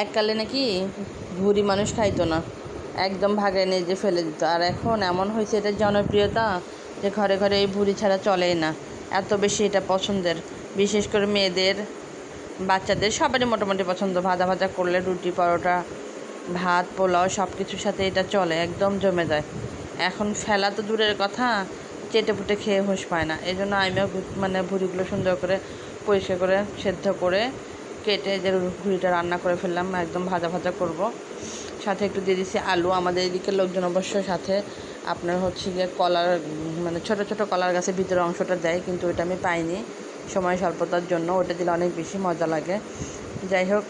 এককালে নাকি ভুড়ি মানুষ খাইতো না। একদম ভাগে নিয়ে যে ফেলে দিত। আর এখন এমন হয়েছে, এটার জনপ্রিয়তা যে ঘরে ঘরে এই ভুড়ি ছাড়া চলেই না। এত বেশি এটা পছন্দের। বিশেষ করে মেয়েদের, বাচ্চাদের সবারই মোটামুটি পছন্দ। ভাজা ভাজা করলে রুটি, পরোটা, ভাত, পোলাও সব কিছুর সাথে এটা চলে, একদম জমে যায়। এখন ফেলা তো দূরের কথা, চেটে পুটে খেয়ে হুঁশ পায় না। এই জন্য আমিও মানে ভুড়িগুলো সুন্দর করে, পরিষ্কার করে, সেদ্ধ করে কেটে যে ঘুড়িটা রান্না করে ফেললাম, একদম ভাজা ভাজা করব। সাথে একটু দিয়ে দিচ্ছি আলু। আমাদের এদিকে লোকজন অবশ্য সাথে আপনার হচ্ছে গিয়ে কলার মানে ছোট ছোট কলার গাছের ভিতরে অংশটা দেয়, কিন্তু ওটা আমি পাইনি সময় স্বল্পতার জন্য। ওটা দিলে অনেক বেশি মজা লাগে। যাই হোক,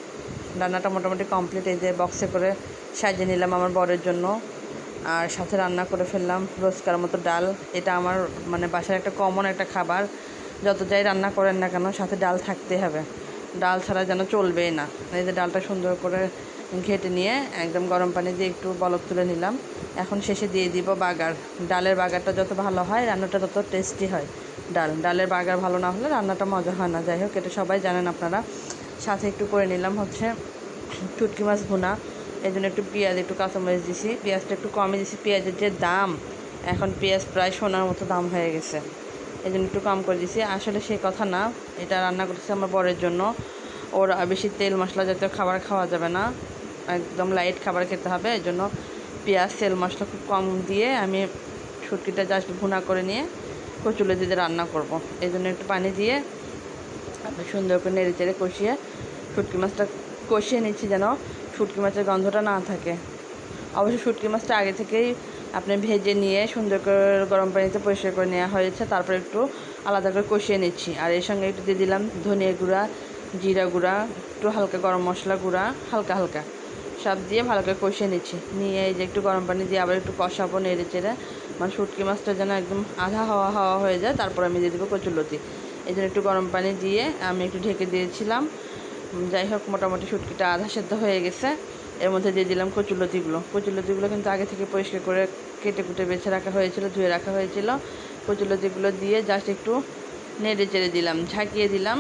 রান্নাটা মোটামুটি কমপ্লিট। এই যে বক্সে করে সাজিয়ে নিলাম আমার বরের জন্য। আর সাথে রান্না করে ফেললাম রোজকার মতো ডাল। এটা আমার মানে বাসার একটা কমন একটা খাবার। যত যাই রান্না করেন না কেন, সাথে ডাল থাকতে হবে। ডাল ছাড়া যেন চলবেই না। এই যে ডালটা সুন্দর করে ঘেটে নিয়ে একদম গরম পানি দিয়ে একটু বলক তুলে নিলাম। এখন শেষে দিয়ে দিব বাগার। ডালের বাগারটা যত ভালো হয়, রান্নাটা তত টেস্টি হয় ডাল। ডালের বাগার ভালো না হলে রান্নাটা মজা হয় না। যাই হোক, এটা সবাই জানেন আপনারা। সাথে একটু করে নিলাম হচ্ছে চুটকি মাছ ভুনা। এই জন্য একটু পেঁয়াজ, একটু কাঁচামরিচ দিছি। পেঁয়াজটা একটু কমে দিছি। পেঁয়াজের যে দাম, এখন পেঁয়াজ প্রায় সোনার মতো দাম হয়ে গেছে। এই জন্য একটু কম করে দিছি। আসলে সেই কথা না, এটা রান্না করতেছি আমার বরের জন্য। ওর বেশি তেল মশলা জাতীয় খাবার খাওয়া যাবে না। একদম লাইট খাবার খেতে হবে এই জন্য পেঁয়াজ, তেল মশলা খুব কম দিয়ে আমি শুটকিটা জাস্ট ভুনা করে নিয়ে কচুলে দিয়ে রান্না করব। এই জন্য একটু পানি দিয়ে সুন্দর করে নেড়ে চেড়ে কষিয়ে শুটকি মাছটা কষিয়ে নিচ্ছি যেন শুটকি মাছের গন্ধটা না থাকে। অবশ্য শুটকি মাছটা আগে থেকেই আপনি ভেজে নিয়ে সুন্দর করে গরম পানিতে পরিষ্কার করে নেওয়া হয়েছে। তারপর একটু আলাদা করে কষিয়ে নিচ্ছি। আর এর সঙ্গে একটু দিয়ে দিলাম ধনিয়া গুঁড়া, জিরা গুঁড়া, একটু হালকা গরম মশলা গুঁড়া, হালকা হালকা সব দিয়ে ভালো করে কষিয়ে নিচ্ছি। নিয়ে এই যে একটু গরম পানি দিয়ে আবার একটু কষাবো নেড়ে চেড়ে। মানে শুটকি মাছটা যেন একদম আধা হাওয়া হাওয়া হয়ে যায়, তারপর আমি দিয়ে দেবো কচুলতি এই জন্য একটু গরম পানি দিয়ে আমি একটু ঢেকে দিয়েছিলাম। যাই হোক, মোটামুটি শুটকিটা আধা সেদ্ধ হয়ে গেছে। এর মধ্যে দিয়ে দিলাম কচুলতিগুলো কচুলতিগুলো কিন্তু আগে থেকে পরিষ্কার করে কেটে কুটে বেছে রাখা হয়েছিল, ধুয়ে রাখা হয়েছিল। কচুলতিগুলো দিয়ে জাস্ট একটু নেড়ে চেড়ে দিলাম, ঝাঁকিয়ে দিলাম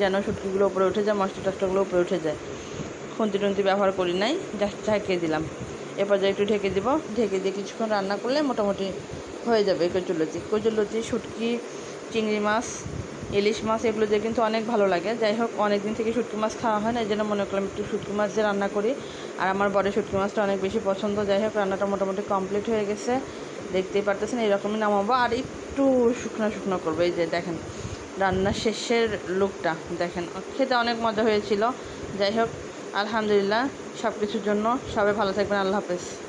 যেন শুটকিগুলো উপরে উঠে যায়, মশলা টশলাগুলো উপরে উঠে যায়। খুন্তি টুন্তি ব্যবহার করি নাই জাস্ট ঝাঁকিয়ে দিলাম। এরপর যে একটু ঢেকে দিব, ঢেকে দিয়ে কিছুক্ষণ রান্না করলে মোটামুটি হয়ে যাবে কচুলতি কচুলতি শুটকি, চিংড়ি মাছ, ইলিশ মাছ, এগুলো দিয়ে কিন্তু অনেক ভালো লাগে। যাই হোক অনেক দিন থেকে শুটকি মাছ খাওয়া হয় না, এই জন্য মনে করলাম একটু শুটকি মাছ দিয়ে রান্না করি। আর আমার বড় শুটকি মাছটা অনেক বেশি পছন্দ। যাই হোক, রান্নাটা মোটামুটি কমপ্লিট হয়ে গেছে। দেখতেই পারতেছেন এরকমই নামাবো। আর একটু শুকনো শুকনো করব। এই যে দেখেন রান্নার শেষের লুকটা দেখেন, খেতে অনেক মজা হয়েছিল। যাই হোক, আলহামদুলিল্লাহ সব কিছুর জন্য সবাই ভালো থাকবেন। আল্লাহ হাফেজ।